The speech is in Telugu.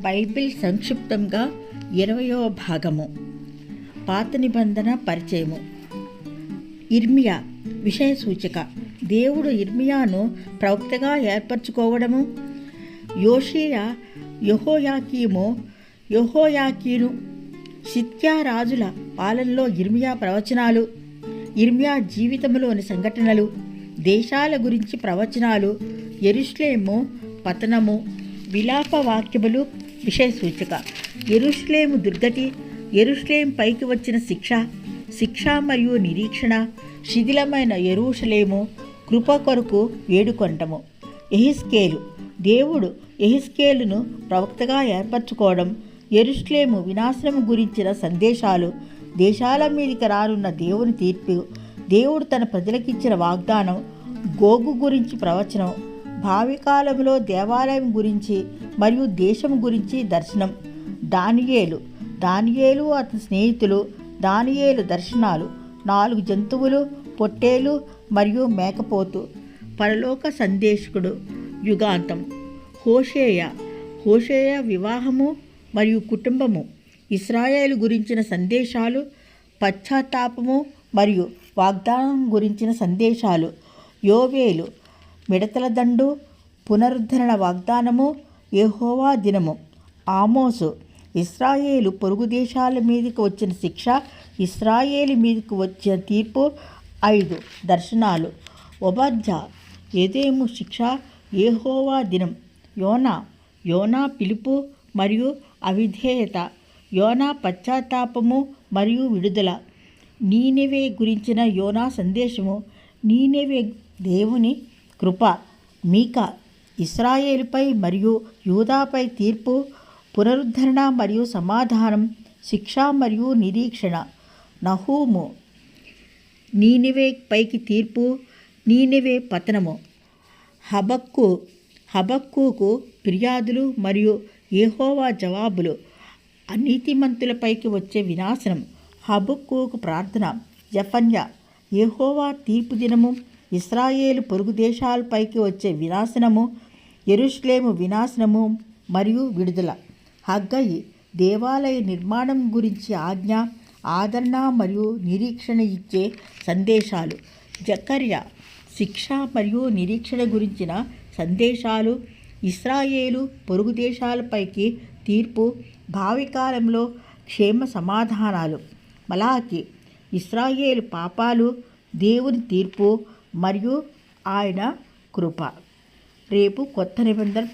బైబిల్ సంక్షిప్తంగా ఇరవయో భాగము. పాత నిబంధన పరిచయము. ఇర్మియా విషయ సూచిక. దేవుడు ఇర్మియాను ప్రవక్తగా ఏర్పరచుకోవడము. యోషియా యహోయాకీము యహోయాకీను సిత్యా రాజుల పాలనలో ఇర్మియా ప్రవచనాలు ఇర్మియా జీవితంలోని సంఘటనలు దేశాల గురించి ప్రవచనాలు ఎరుష్లేము పతనము విలాప వాక్యములు విషయ సూచిక. ఎరుష్లేము దుర్గతి ఎరుష్లేం పైకి వచ్చిన శిక్ష శిక్ష మరియు నిరీక్షణ శిథిలమైన ఎరుషలేము కృప కొరకు వేడుకొంటము. ఎహిస్కేలు దేవుడు ఎహిస్కేలును ప్రవక్తగా ఏర్పరచుకోవడం ఎరుష్లేము వినాశనం గురించిన సందేశాలు దేశాల మీదకి రానున్న దేవుని తీర్పు దేవుడు తన ప్రజలకిచ్చిన వాగ్దానం గోగు గురించి ప్రవచనం భావికాలంలో దేవాలయం గురించి మరియు దేశం గురించి దర్శనం. దానియేలు. దానియేలు అతని స్నేహితులు. దానియేలు దర్శనాలు. నాలుగు జంతువులు పొట్టేలు మరియు మేకపోతు. పరలోక సందేశకుడు. యుగాంతం. హోషేయ. హోషేయ వివాహము మరియు కుటుంబము. ఇస్రాయేల్ గురించిన సందేశాలు పశ్చాత్తాపము మరియు వాగ్దానం గురించిన సందేశాలు. యోవేలు. మిడతల దండు పునరుద్ధరణ వాగ్దానము యహోవా దినము. ఆమోసు ఇస్రాయేలు పొరుగు దేశాల మీదకి వచ్చిన శిక్ష ఇస్రాయేలు మీదకి వచ్చిన తీర్పు. ఐదు దర్శనాలు. ఒబర్జా ఏదేము శిక్ష ఏహోవా దినం. యోనా యోనా పిలుపు మరియు అవిధేయత. యోనా పశ్చాత్తాపము మరియు విడుదల. నీనెవే గురించిన యోనా సందేశము. నీనెవే దేవుని కృప మీకా ఇస్రాయేల్పై మరియు యూదాపై తీర్పు పునరుద్ధరణ మరియు సమాధానం శిక్ష మరియు నిరీక్షణ. నహూము నీనివే పైకి తీర్పు నీనివే పతనము. హబక్కు హబక్కుకు ఫిర్యాదులు మరియు ఏహోవా జవాబులు. అనీతిమంతులపైకి వచ్చే వినాశనం హబక్కుకు ప్రార్థన. జఫన్య ఏహోవా తీర్పు దినము ఇస్రాయేలు పొరుగు దేశాలపైకి వచ్చే వినాశనము ఎరుష్లేము వినాశనము మరియు విడుదల. హగ్గయి దేవాలయ నిర్మాణం గురించి ఆజ్ఞ ఆదరణ మరియు నిరీక్షణ ఇచ్చే సందేశాలు. జకర్య శిక్ష మరియు నిరీక్షణ గురించిన సందేశాలు ఇస్రాయేలు పొరుగు దేశాలపైకి తీర్పు భావికాలంలో క్షేమ సమాధానాలు. మలాకి ఇస్రాయేలు పాపాలు దేవుని తీర్పు మరియు ఆయన కృప. రేపు కొత్త నిబంధన